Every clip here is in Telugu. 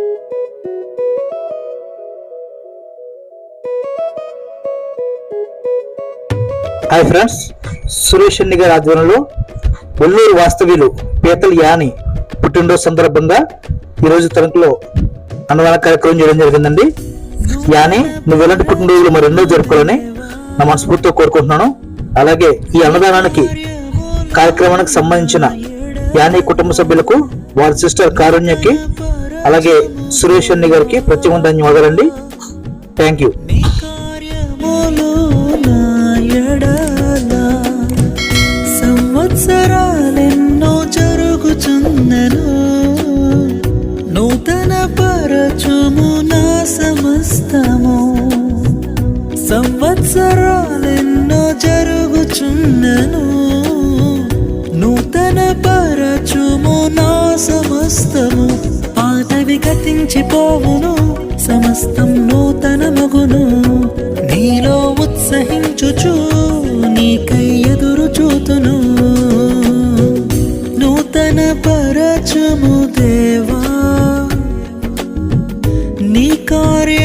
హాయ్ ఫ్రెండ్స్ సురేష్ రెడ్డి గారి ఆధ్వర్యంలో ఒల్లూరు వాస్తవ్యులు పీతలు యాని పుట్టినరోజు సందర్భంగా ఈరోజు తణుకులో అన్నదాన కార్యక్రమం చేయడం జరిగిందండి. యాని నువ్వు ఎలాంటి పుట్టినరోజులు మరెన్నో జరుపుకోవాలని నా మనస్ఫూర్తితో కోరుకుంటున్నాను. అలాగే ఈ అన్నదానానికి కార్యక్రమానికి సంబంధించిన యాని కుటుంబ సభ్యులకు వారి సిస్టర్ కారుణ్యకి అలాగే సురేష్ అన్ని గారికి ప్రత్యేక ధన్యవాదాలండి. థ్యాంక్ యూ సంవత్సరాలెన్నో జరుగుచున్నను నూతన పరచుము నా సమస్తము. సంవత్సరాలెన్నో జరుగుచున్నను నూతన పరచుము నా సమస్తము. క్షీణించిపోవును సమస్తం నూతన మగును. నీలో ఉత్సహించుచు నీకై ఎదురు చూతును. నూతన పరచము దేవా నీ కార్య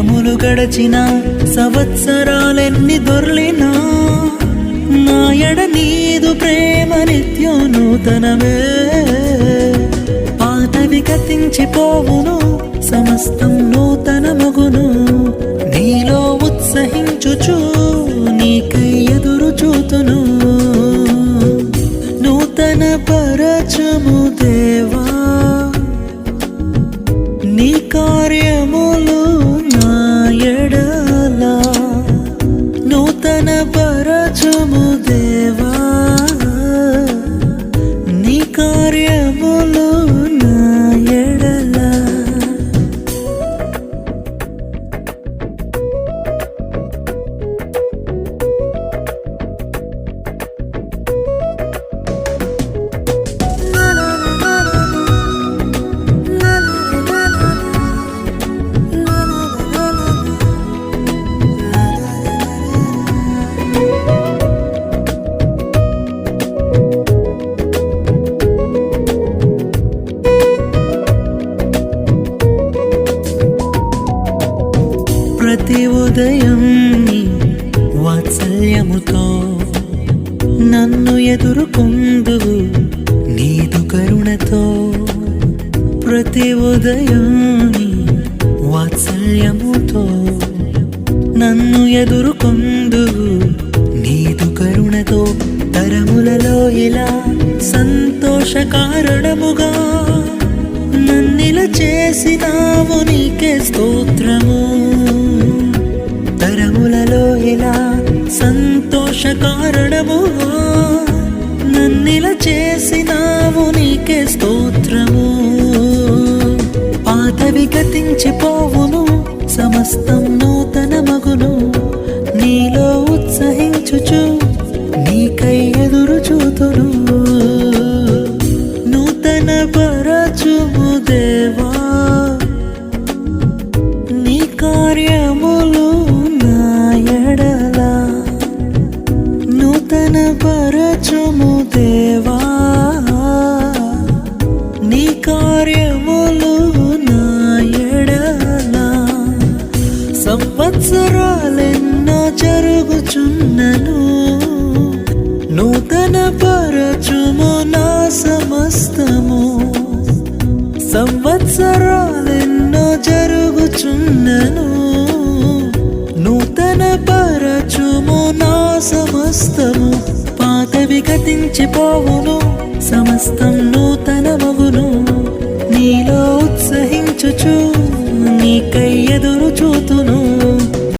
దినములు గడచిన సంవత్సరాలెన్ని దొర్లినా నాయడ నీదు ప్రేమ నిత్యం నూతనమే పాతవి కతించిపోవును సమస్తం నూతన మగును. నీలో ఉత్సహించుచు నీకై ఎదురు చూతును. నూతన పరచము దేవా. ప్రతి ఉదయం నీ వాత్సల్యముతో నన్ను ఎదుర్కొందువు నీదు కరుణతో. ప్రతి ఉదయం నీ వాత్సల్యముతో నన్ను ఎదుర్కొందువు నీదు కరుణతో. తరములలో ఇలా సంతోష కారణముగా నన్నిల చేసినావు నీకే స్తోత్రము. తరములలో సంతోష కారణము నన్నిల చేసినావు నీకే స్తోత్రము. పాతవి గతించిపోవును సమస్తం నూతన పరచుము దేవా. నీ కార్యములు నా ఎడల. సంవత్సరాలెన్నో జరుగుచున్నను. నూతన పరచుము నా సమస్తము. సంవత్సరాలెన్నో జరుగుచున్నను. నూతన పరచుము నా సమస్తము వ్యతించిపోవును సమస్తం నూతన మగును. నీలో ఉత్సహించుచు నీకై ఎదురు చూతును